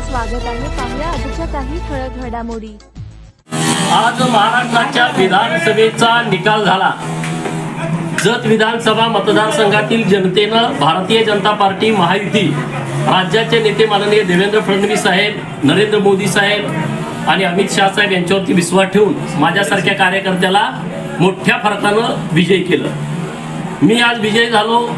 स्वागत आहे. पाहुया आजच्या काही ठळक घडामोडी. आज महाराष्ट्राच्या विधानसभेचा निकाल झाला. जत विधानसभा मतदारसंघातील जनतेनं भारतीय जनता पार्टी महायुती राज्याचे नेते माननीय देवेंद्र फडणवीस साहेब नरेंद्र मोदी साहेब आणि अमित शाह साहेब यांच्यावरती विश्वास ठेवून माझ्यासारख्या कार्यकर्त्याला मोठ्या फरकानं विजय केलं. मी आज विजय झालो.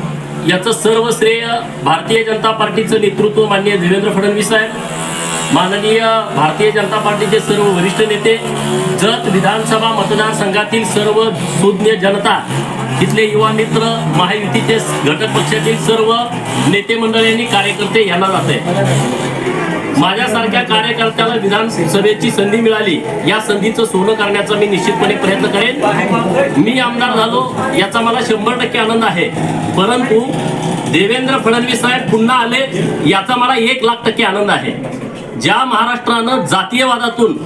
याचं सर्व श्रेय भारतीय जनता पार्टीचं नेतृत्व माननीय देवेंद्र फडणवीस साहेब माननीय भारतीय जनता पार्टीचे सर्व वरिष्ठ नेते जत विधानसभा मतदारसंघातील सर्व सुज्ञ जनता तिथले युवा मित्र महायुतीचे घटक पक्षातील सर्व नेते मंडळींनी कार्यकर्ते यांना जाते. माझ्यासारख्या कार्यकर्त्याला विधानसभेची संधी मिळाली या संधीचं सोनं करण्याचा मी निश्चितपणे प्रयत्न करेन. मी आमदार झालो याचा मला शंभर टक्के आनंद आहे. परंतु देवेंद्र फडणवीस साहेब पुन्हा आले याचा मला एक लाख टक्के आनंद आहे. ज्या महाराष्ट्रानं जातीयवादातून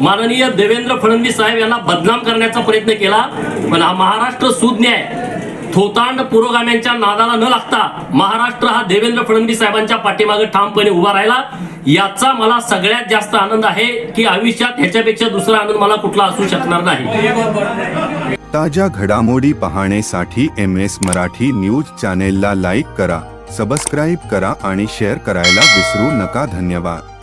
माननीय देवेंद्र फडणवीस साहेब यांना बदनाम करण्याचा प्रयत्न केला पण हा महाराष्ट्र सुज्ञाय थोतांड पुरोगाम्यांच्या नादाला न लागता महाराष्ट्र हा देवेंद्र फडणवीस साहेबांच्या पाठीमागे ठामपणे उभा राहिला. याचा मला सगळ्यात जास्त आनंद आहे की आयुष्यात ह्याच्यापेक्षा दुसरा आनंद मला कुठला असू शकणार नाही. ताज्या घडामोडी पाहण्यासाठी एम एस मराठी न्यूज चॅनेलला लाईक करा सबस्क्राईब करा आणि शेअर करायला विसरू नका. धन्यवाद.